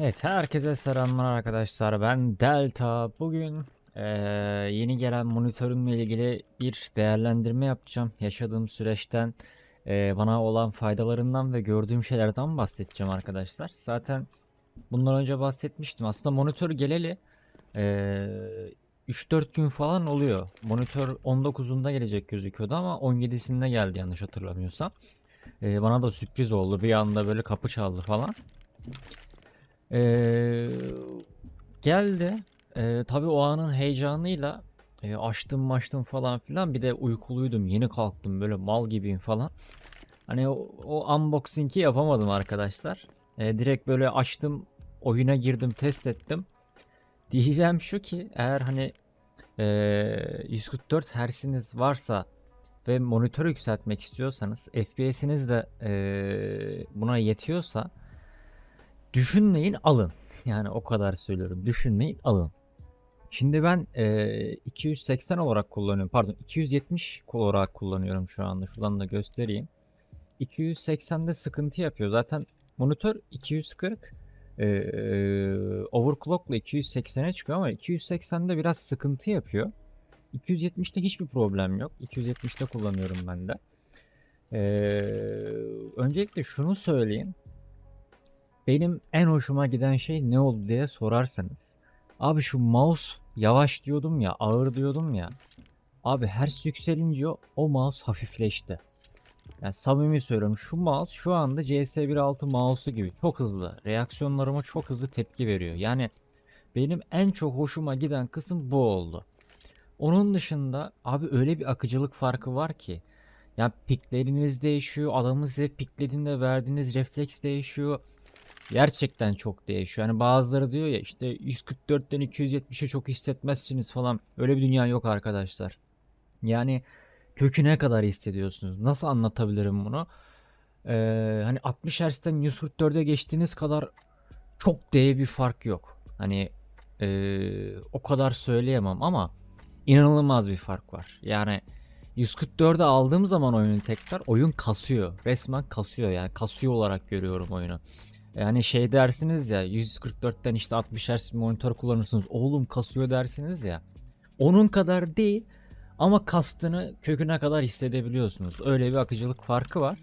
Evet, herkese selamlar arkadaşlar. Ben Delta. Bugün eee, yeni gelen monitörümle ilgili bir değerlendirme yapacağım. Yaşadığım süreçten, eee, bana olan faydalarından ve gördüğüm şeylerden bahsedeceğim arkadaşlar. Zaten bundan önce bahsetmiştim. Aslında monitör geleli eee 3-4 gün falan oluyor. Monitör 19'unda gelecek gözüküyordu ama 17'sinde geldi yanlış hatırlamıyorsam. Eee, bana da sürpriz oldu. Bir anda böyle kapı çaldı falan. Ee, geldi. Ee, tabii o anın heyecanıyla e, açtım açtım falan filan. Bir de uykuluydum. Yeni kalktım böyle mal gibiyim falan. Hani o, o unboxing'i yapamadım arkadaşlar. Ee, direkt böyle açtım. Oyuna girdim test ettim. Diyeceğim şu ki eğer hani e, 144 Hz'iniz varsa ve monitörü yükseltmek istiyorsanız FPS'iniz de e, buna yetiyorsa Düşünmeyin alın. Yani o kadar söylüyorum. Düşünmeyin alın. Şimdi ben e, 280 olarak kullanıyorum. Pardon 270 olarak kullanıyorum şu anda. Şuradan da göstereyim. 280'de sıkıntı yapıyor. Zaten monitör 240 e, overclockla 280'e çıkıyor ama 280'de biraz sıkıntı yapıyor. 270'te hiçbir problem yok. 270'te kullanıyorum ben de. E, öncelikle şunu söyleyeyim. Benim en hoşuma giden şey ne oldu diye sorarsanız. Abi şu mouse yavaş diyordum ya, ağır diyordum ya. Abi her yükselince o mouse hafifleşti. Yani samimi söylüyorum şu mouse şu anda CS1.6 mouse'u gibi çok hızlı. Reaksiyonlarıma çok hızlı tepki veriyor. Yani benim en çok hoşuma giden kısım bu oldu. Onun dışında abi öyle bir akıcılık farkı var ki. Yani pikleriniz değişiyor. Adamı size piklediğinde verdiğiniz refleks değişiyor. Gerçekten çok değişiyor. Hani bazıları diyor ya işte 144'ten 270'e çok hissetmezsiniz falan. Öyle bir dünya yok arkadaşlar. Yani köküne kadar hissediyorsunuz. Nasıl anlatabilirim bunu? Ee, hani 60 Hz'den 144'e geçtiğiniz kadar çok dev bir fark yok. Hani ee, o kadar söyleyemem ama inanılmaz bir fark var. Yani 144'e aldığım zaman oyunu tekrar oyun kasıyor. Resmen kasıyor yani kasıyor olarak görüyorum oyunu. Yani şey dersiniz ya 144'ten işte 60 Hz monitör kullanırsınız. Oğlum kasıyor dersiniz ya. Onun kadar değil ama kastını köküne kadar hissedebiliyorsunuz. Öyle bir akıcılık farkı var.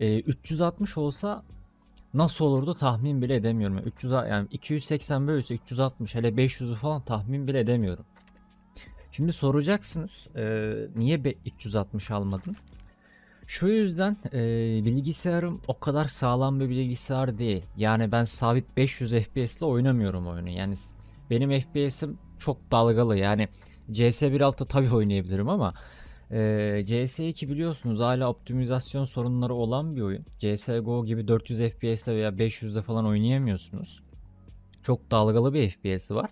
Ee, 360 olsa nasıl olurdu tahmin bile edemiyorum. Yani 300 yani 280 bölüse 360 hele 500'ü falan tahmin bile edemiyorum. Şimdi soracaksınız e, niye 360 almadın? Şu yüzden e, bilgisayarım o kadar sağlam bir bilgisayar değil. Yani ben sabit 500 FPS ile oynamıyorum oyunu. Yani benim FPS'im çok dalgalı. Yani CS 1.6 tabii oynayabilirim ama e, CS2 biliyorsunuz hala optimizasyon sorunları olan bir oyun. CSGO gibi 400 FPS'te veya 500'de falan oynayamıyorsunuz. Çok dalgalı bir FPS'i var.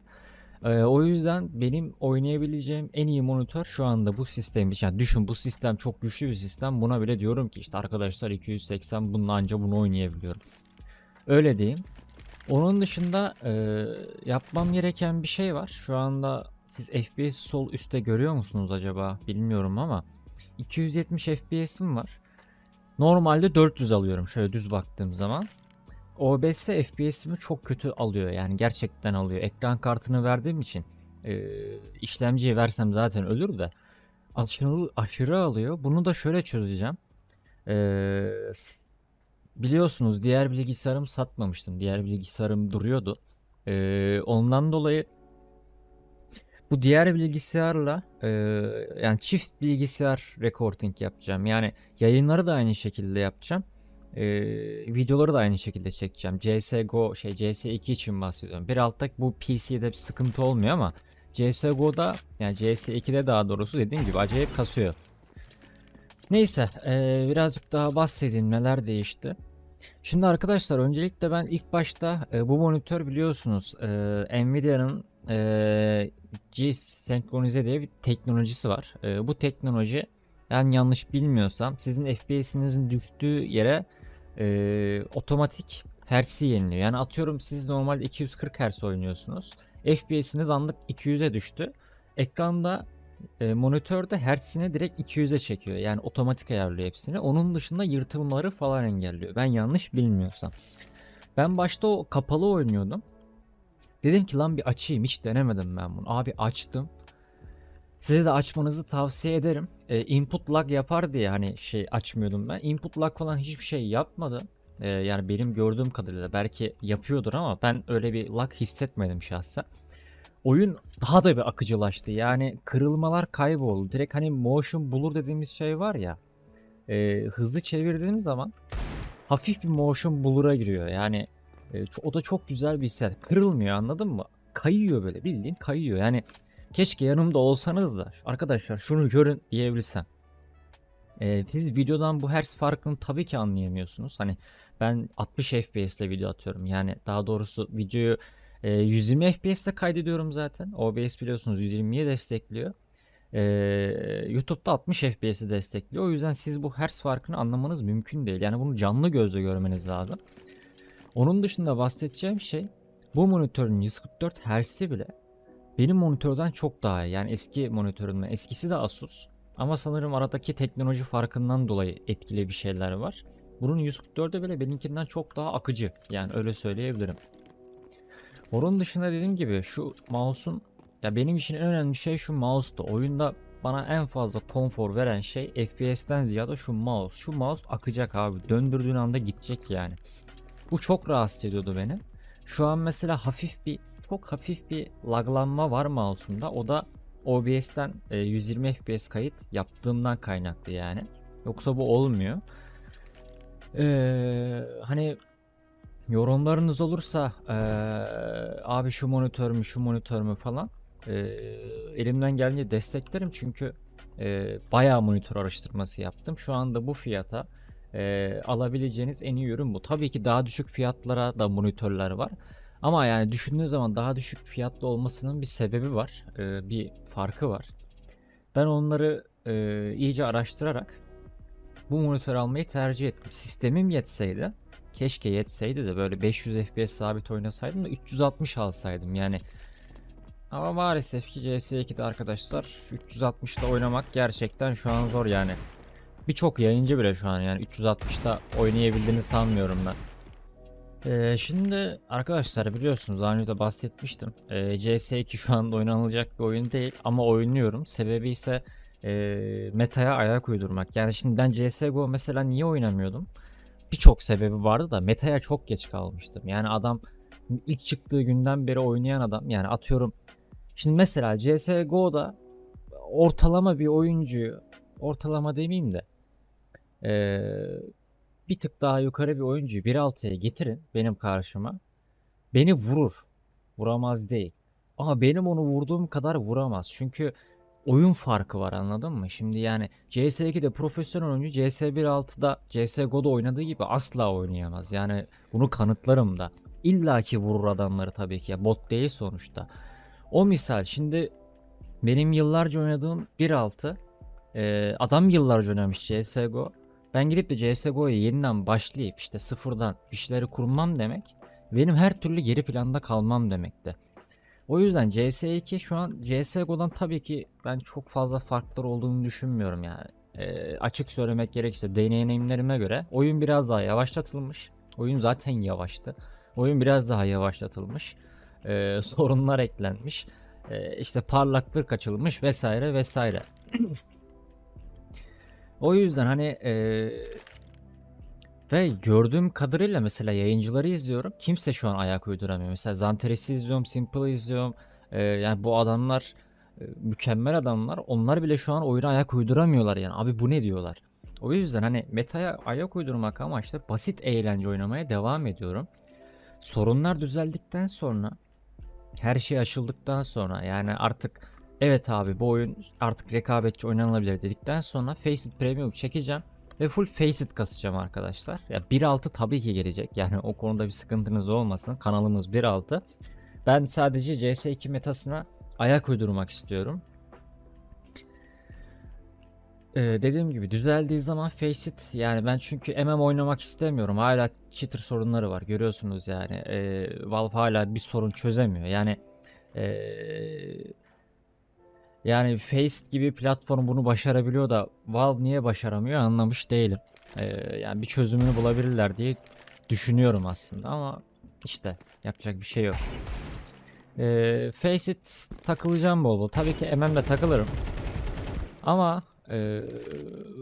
Ee, o yüzden benim oynayabileceğim en iyi monitör şu anda bu sistem. Yani düşün bu sistem çok güçlü bir sistem. Buna bile diyorum ki işte arkadaşlar 280 bununla anca bunu oynayabiliyorum. Öyle diyeyim. Onun dışında e, yapmam gereken bir şey var. Şu anda siz FPS sol üstte görüyor musunuz acaba bilmiyorum ama 270 FPS'im var. Normalde 400 alıyorum şöyle düz baktığım zaman. OBS FPS'imi çok kötü alıyor yani gerçekten alıyor. Ekran kartını verdiğim için e, işlemciye versem zaten ölür de aşırı, aşırı alıyor. Bunu da şöyle çözeceğim. E, biliyorsunuz diğer bilgisayarımı satmamıştım. Diğer bilgisayarım duruyordu. E, ondan dolayı bu diğer bilgisayarla e, yani çift bilgisayar recording yapacağım. Yani yayınları da aynı şekilde yapacağım. Ee, videoları da aynı şekilde çekeceğim. CSGO şey CS2 için bahsediyorum. Bir altta bu PC'de bir sıkıntı olmuyor ama CSGO'da yani CS2'de daha doğrusu dediğim gibi acayip kasıyor. Neyse ee, birazcık daha bahsedeyim neler değişti. Şimdi arkadaşlar öncelikle ben ilk başta e, bu monitör biliyorsunuz e, Nvidia'nın e, G-Senkronize diye bir teknolojisi var. E, bu teknoloji yani yanlış bilmiyorsam sizin FPS'inizin düştüğü yere e, otomatik Hz'i yeniliyor. Yani atıyorum siz normalde 240 Hz oynuyorsunuz. FPS'iniz anlık 200'e düştü. Ekranda e, monitörde Hz'ini direkt 200'e çekiyor. Yani otomatik ayarlıyor hepsini. Onun dışında yırtılmaları falan engelliyor. Ben yanlış bilmiyorsam. Ben başta o kapalı oynuyordum. Dedim ki lan bir açayım hiç denemedim ben bunu. Abi açtım. Size de açmanızı tavsiye ederim. Ee, input lag yapar diye hani şey açmıyordum ben. Input lag falan hiçbir şey yapmadı. Ee, yani benim gördüğüm kadarıyla belki yapıyordur ama ben öyle bir lag hissetmedim şahsen. Oyun daha da bir akıcılaştı. Yani kırılmalar kayboldu. Direkt hani motion blur dediğimiz şey var ya. e, hızlı çevirdiğim zaman hafif bir motion blur'a giriyor. Yani e, o da çok güzel bir hissiyat. Kırılmıyor anladın mı? Kayıyor böyle bildiğin kayıyor. Yani keşke yanımda olsanız da arkadaşlar şunu görün diyebilsem. E, siz videodan bu hertz farkını tabii ki anlayamıyorsunuz. Hani ben 60 FPS'te video atıyorum. Yani daha doğrusu videoyu e, 120 FPS'te kaydediyorum zaten. OBS biliyorsunuz 120'yi destekliyor. E, YouTube'da 60 FPS'i destekliyor. O yüzden siz bu hertz farkını anlamanız mümkün değil. Yani bunu canlı gözle görmeniz lazım. Onun dışında bahsedeceğim şey bu monitörün 144 Hz'i bile benim monitörden çok daha iyi. Yani eski monitörümden. Eskisi de Asus. Ama sanırım aradaki teknoloji farkından dolayı etkili bir şeyler var. Bunun 144'ü bile benimkinden çok daha akıcı. Yani öyle söyleyebilirim. Onun dışında dediğim gibi şu mouse'un ya benim için en önemli şey şu mouse'tu. Oyunda bana en fazla konfor veren şey FPS'ten ziyade şu mouse. Şu mouse akacak abi. Döndürdüğün anda gidecek yani. Bu çok rahatsız ediyordu beni. Şu an mesela hafif bir çok hafif bir laglanma var mouse'umda. O da OBS'ten e, 120 FPS kayıt yaptığımdan kaynaklı yani. Yoksa bu olmuyor. Ee, hani yorumlarınız olursa ee, abi şu monitör mü şu monitör mü falan ee, elimden gelince desteklerim çünkü ee, bayağı monitör araştırması yaptım. Şu anda bu fiyata ee, alabileceğiniz en iyi ürün bu. Tabii ki daha düşük fiyatlara da monitörler var. Ama yani düşündüğün zaman daha düşük fiyatlı olmasının bir sebebi var. ee, bir farkı var. Ben onları ee, iyice araştırarak bu monitör almayı tercih ettim. Sistemim yetseydi, keşke yetseydi de böyle 500 FPS sabit oynasaydım da 360 alsaydım yani. Ama maalesef ki CS2'de arkadaşlar 360'da oynamak gerçekten şu an zor yani. Birçok yayıncı bile şu an yani 360'da oynayabildiğini sanmıyorum ben. Ee, şimdi arkadaşlar biliyorsunuz daha önce de bahsetmiştim. Ee, CS2 şu anda oynanılacak bir oyun değil ama oynuyorum. Sebebi ise e, metaya ayak uydurmak. Yani şimdi ben CSGO mesela niye oynamıyordum? Birçok sebebi vardı da metaya çok geç kalmıştım. Yani adam ilk çıktığı günden beri oynayan adam yani atıyorum şimdi mesela CSGO'da ortalama bir oyuncuyu ortalama demeyeyim de eee, bir tık daha yukarı bir oyuncuyu 1.6'ya getirin benim karşıma. Beni vurur. Vuramaz değil. Ama benim onu vurduğum kadar vuramaz. Çünkü oyun farkı var anladın mı? Şimdi yani CS2'de profesyonel oyuncu CS 1.6'da CSGO'da oynadığı gibi asla oynayamaz. Yani bunu kanıtlarım da. İlla ki vurur adamları tabii ki. Ya bot değil sonuçta. O misal şimdi benim yıllarca oynadığım 1.6 e, adam yıllarca oynamış CSGO. Ben gidip de CSGO'ya yeniden başlayıp işte sıfırdan bir şeyleri kurmam demek benim her türlü geri planda kalmam demekti. O yüzden CS2 şu an CSGO'dan tabii ki ben çok fazla farkları olduğunu düşünmüyorum yani. Ee, açık söylemek gerekirse deneyimlerime göre oyun biraz daha yavaşlatılmış. Oyun zaten yavaştı. Oyun biraz daha yavaşlatılmış. Ee, sorunlar eklenmiş. Ee, işte parlaklık kaçılmış vesaire vesaire. O yüzden hani ee, ve gördüğüm kadarıyla mesela yayıncıları izliyorum. Kimse şu an ayak uyduramıyor. Mesela Zanteres'i izliyorum, Simple'ı izliyorum. Ee, yani bu adamlar e, mükemmel adamlar. Onlar bile şu an oyuna ayak uyduramıyorlar yani. Abi bu ne diyorlar. O yüzden hani metaya ayak uydurmak amaçlı basit eğlence oynamaya devam ediyorum. Sorunlar düzeldikten sonra her şey aşıldıktan sonra yani artık evet abi bu oyun artık rekabetçi oynanabilir dedikten sonra Faceit Premium çekeceğim. Ve full Faceit kasacağım arkadaşlar. Ya 1.6 tabii ki gelecek. Yani o konuda bir sıkıntınız olmasın. Kanalımız 1.6. Ben sadece CS2 metasına ayak uydurmak istiyorum. Ee, dediğim gibi düzeldiği zaman Faceit yani ben çünkü MM oynamak istemiyorum. Hala cheater sorunları var. Görüyorsunuz yani. Ee, Valve hala bir sorun çözemiyor. Yani ee, yani Faceit gibi platform bunu başarabiliyor da Valve niye başaramıyor anlamış değilim. Ee, yani bir çözümünü bulabilirler diye düşünüyorum aslında ama işte yapacak bir şey yok. Ee, Faceit takılacağım bol bol. Tabii ki MM'de takılırım. Ama ee,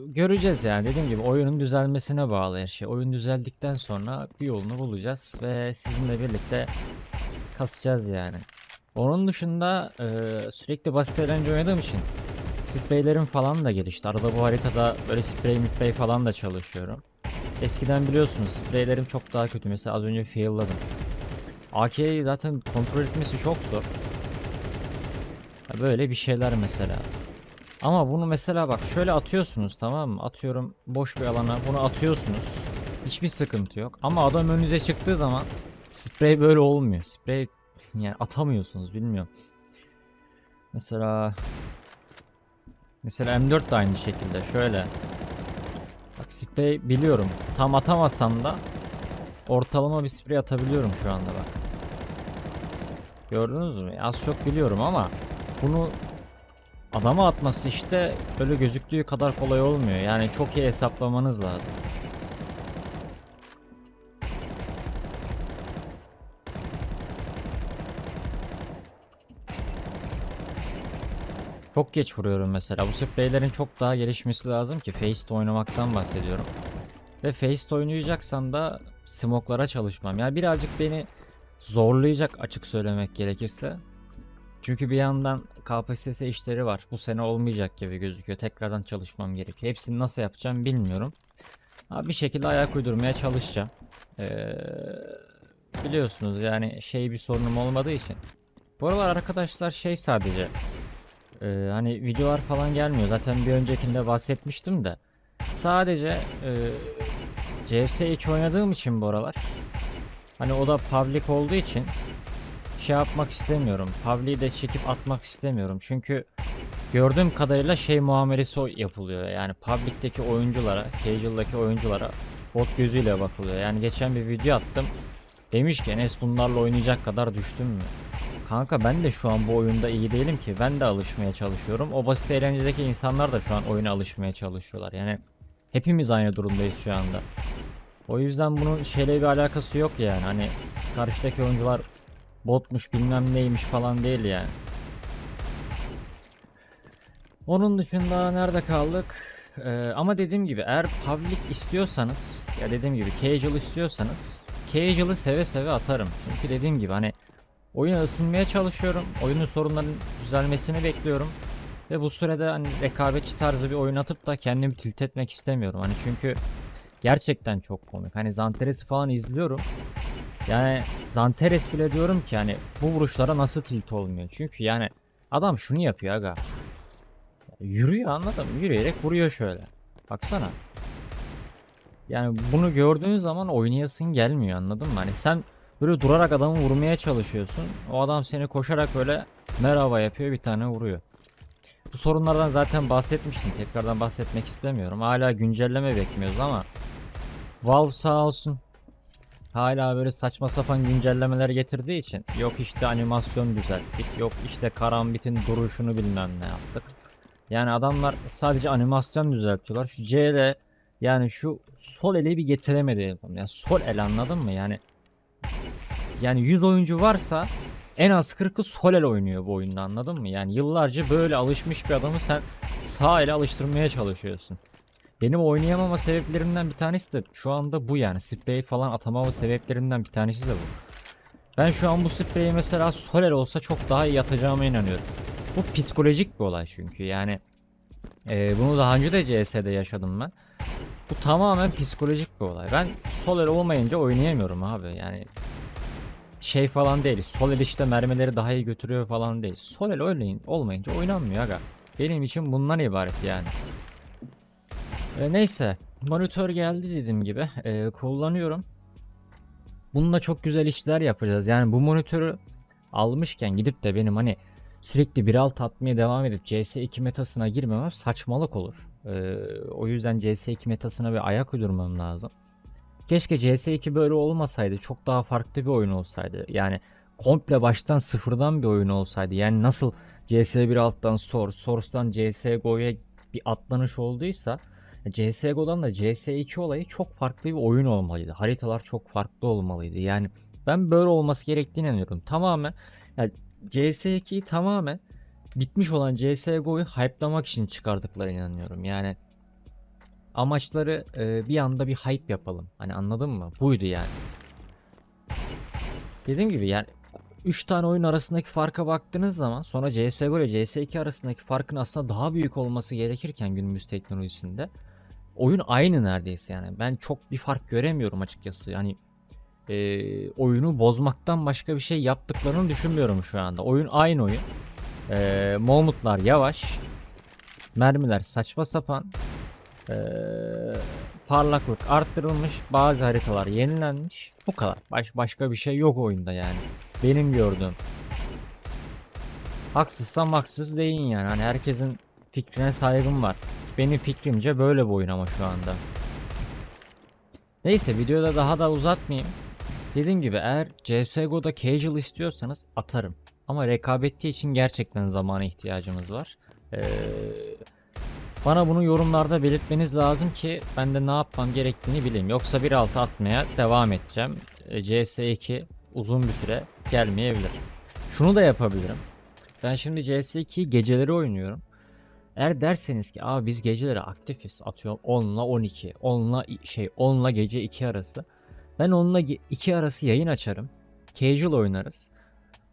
göreceğiz yani dediğim gibi oyunun düzelmesine bağlı her şey. Oyun düzeldikten sonra bir yolunu bulacağız ve sizinle birlikte kasacağız yani. Onun dışında ee, sürekli basit eğlence oynadığım için spreylerim falan da gelişti. Arada bu haritada böyle sprey miprey falan da çalışıyorum. Eskiden biliyorsunuz spreylerim çok daha kötü. Mesela az önce failladım. AK'yi zaten kontrol etmesi çok zor. Böyle bir şeyler mesela. Ama bunu mesela bak şöyle atıyorsunuz tamam mı? Atıyorum boş bir alana bunu atıyorsunuz. Hiçbir sıkıntı yok. Ama adam önünüze çıktığı zaman sprey böyle olmuyor. Sprey yani atamıyorsunuz bilmiyorum. Mesela Mesela M4 de aynı şekilde şöyle. Bak sprey biliyorum. Tam atamasam da ortalama bir sprey atabiliyorum şu anda bak. Gördünüz mü? Az çok biliyorum ama bunu adama atması işte böyle gözüktüğü kadar kolay olmuyor. Yani çok iyi hesaplamanız lazım. Çok geç vuruyorum mesela. Bu spreylerin çok daha gelişmesi lazım ki Faceit oynamaktan bahsediyorum. Ve Faceit oynayacaksan da smoklara çalışmam. Yani birazcık beni zorlayacak açık söylemek gerekirse. Çünkü bir yandan KPSS işleri var. Bu sene olmayacak gibi gözüküyor. Tekrardan çalışmam gerekiyor. Hepsini nasıl yapacağım bilmiyorum. Ama bir şekilde ayak uydurmaya çalışacağım. Ee, biliyorsunuz yani şey bir sorunum olmadığı için. Bu aralar arkadaşlar şey sadece ee, hani videolar falan gelmiyor. Zaten bir öncekinde bahsetmiştim de. Sadece e, CS2 oynadığım için bu aralar. Hani o da public olduğu için şey yapmak istemiyorum. Public'i de çekip atmak istemiyorum. Çünkü gördüğüm kadarıyla şey muamelesi yapılıyor. Yani public'teki oyunculara, casual'daki oyunculara bot gözüyle bakılıyor. Yani geçen bir video attım. Demiş ki Enes bunlarla oynayacak kadar düştün mü? Kanka ben de şu an bu oyunda iyi değilim ki. Ben de alışmaya çalışıyorum. O basit eğlencedeki insanlar da şu an oyuna alışmaya çalışıyorlar. Yani hepimiz aynı durumdayız şu anda. O yüzden bunun şeyle bir alakası yok yani. Hani karşıdaki oyuncular botmuş bilmem neymiş falan değil yani. Onun dışında nerede kaldık? Ee, ama dediğim gibi eğer public istiyorsanız ya dediğim gibi casual istiyorsanız casual'ı seve seve atarım. Çünkü dediğim gibi hani Oyuna ısınmaya çalışıyorum. Oyunun sorunlarının düzelmesini bekliyorum. Ve bu sürede hani rekabetçi tarzı bir oyun atıp da kendimi tilt etmek istemiyorum. Hani çünkü gerçekten çok komik. Hani Zanteres'i falan izliyorum. Yani Zanteres bile diyorum ki hani bu vuruşlara nasıl tilt olmuyor. Çünkü yani adam şunu yapıyor aga. Yürüyor anladın mı? Yürüyerek vuruyor şöyle. Baksana. Yani bunu gördüğün zaman oynayasın gelmiyor anladın mı? Hani sen Böyle durarak adamı vurmaya çalışıyorsun. O adam seni koşarak böyle merhaba yapıyor bir tane vuruyor. Bu sorunlardan zaten bahsetmiştim. Tekrardan bahsetmek istemiyorum. Hala güncelleme bekliyoruz ama Valve sağ olsun hala böyle saçma sapan güncellemeler getirdiği için yok işte animasyon düzelttik yok işte karambit'in duruşunu bilmem ne yaptık. Yani adamlar sadece animasyon düzeltiyorlar. Şu CL yani şu sol eli bir getiremedi. Yani sol el anladın mı? Yani yani 100 oyuncu varsa en az 40'ı sol el oynuyor bu oyunda anladın mı? Yani yıllarca böyle alışmış bir adamı sen sağ ele alıştırmaya çalışıyorsun. Benim oynayamama sebeplerimden bir tanesi de şu anda bu yani. Sprey falan atamama sebeplerinden bir tanesi de bu. Ben şu an bu spreyi mesela sol el olsa çok daha iyi atacağıma inanıyorum. Bu psikolojik bir olay çünkü yani. e, bunu daha önce de CS'de yaşadım ben. Bu tamamen psikolojik bir olay. Ben sol el olmayınca oynayamıyorum abi. Yani şey falan değil. Sol el işte mermileri daha iyi götürüyor falan değil. Sol el oynayın, olmayınca oynanmıyor aga. Benim için bundan ibaret yani. E, neyse. Monitör geldi dediğim gibi. E, kullanıyorum. Bununla çok güzel işler yapacağız. Yani bu monitörü almışken gidip de benim hani sürekli 1.6 atmaya devam edip CS2 metasına girmemem saçmalık olur. E, o yüzden CS2 metasına bir ayak uydurmam lazım. Keşke CS2 böyle olmasaydı. Çok daha farklı bir oyun olsaydı. Yani komple baştan sıfırdan bir oyun olsaydı. Yani nasıl CS 1.6'dan Source, Source'dan CSGO'ya bir atlanış olduysa CSGO'dan da CS2 olayı çok farklı bir oyun olmalıydı. Haritalar çok farklı olmalıydı. Yani Ben böyle olması gerektiğine inanıyorum. Tamamen yani CS2'yi tamamen bitmiş olan CSGO'yu hype'lamak için çıkardıklarına inanıyorum. Yani amaçları e, bir anda bir hype yapalım. Hani anladın mı? Buydu yani. Dediğim gibi yani 3 tane oyun arasındaki farka baktığınız zaman sonra CSGO ile CS2 arasındaki farkın aslında daha büyük olması gerekirken günümüz teknolojisinde oyun aynı neredeyse yani. Ben çok bir fark göremiyorum açıkçası. Yani e, oyunu bozmaktan başka bir şey yaptıklarını düşünmüyorum şu anda. Oyun aynı oyun. E, Momutlar yavaş. Mermiler saçma sapan. E, parlaklık arttırılmış. Bazı haritalar yenilenmiş. Bu kadar. Baş, başka bir şey yok oyunda yani. Benim gördüğüm. Haksızsam haksız deyin yani. Hani herkesin fikrine saygım var. Benim fikrimce böyle bir oyun ama şu anda. Neyse videoda daha da uzatmayayım. Dediğim gibi eğer CSGO'da casual istiyorsanız atarım. Ama rekabetçi için gerçekten zamana ihtiyacımız var. Ee, bana bunu yorumlarda belirtmeniz lazım ki ben de ne yapmam gerektiğini bileyim. Yoksa 1.6 atmaya devam edeceğim. Ee, CS2 uzun bir süre gelmeyebilir. Şunu da yapabilirim. Ben şimdi CS2'yi geceleri oynuyorum. Eğer derseniz ki abi biz geceleri aktifiz atıyorum 10 ile 12 10 ile şey 10 ile gece 2 arası. Ben onunla 2 arası yayın açarım. Casual oynarız.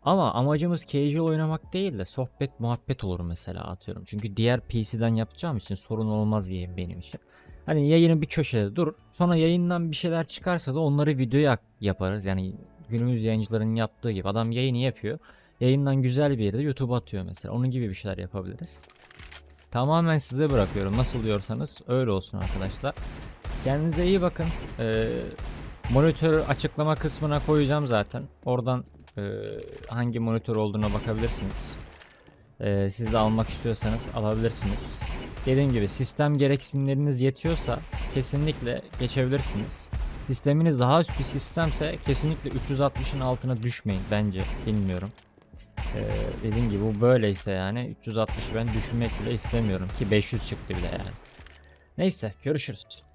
Ama amacımız casual oynamak değil de sohbet muhabbet olur mesela atıyorum. Çünkü diğer PC'den yapacağım için sorun olmaz diye benim için. Hani yayının bir köşede durur. Sonra yayından bir şeyler çıkarsa da onları videoya yaparız. Yani günümüz yayıncıların yaptığı gibi adam yayını yapıyor. Yayından güzel bir yerde YouTube'a atıyor mesela. Onun gibi bir şeyler yapabiliriz. Tamamen size bırakıyorum. Nasıl diyorsanız öyle olsun arkadaşlar. Kendinize iyi bakın. Ee, monitör açıklama kısmına koyacağım zaten. Oradan e, hangi monitör olduğuna bakabilirsiniz. Ee, siz de almak istiyorsanız alabilirsiniz. Dediğim gibi sistem gereksinimleriniz yetiyorsa kesinlikle geçebilirsiniz. Sisteminiz daha üst bir sistemse kesinlikle 360'ın altına düşmeyin bence. Bilmiyorum. Ee, dediğim gibi bu böyleyse yani 360 ben düşünmek bile istemiyorum ki 500 çıktı bile yani. Neyse görüşürüz.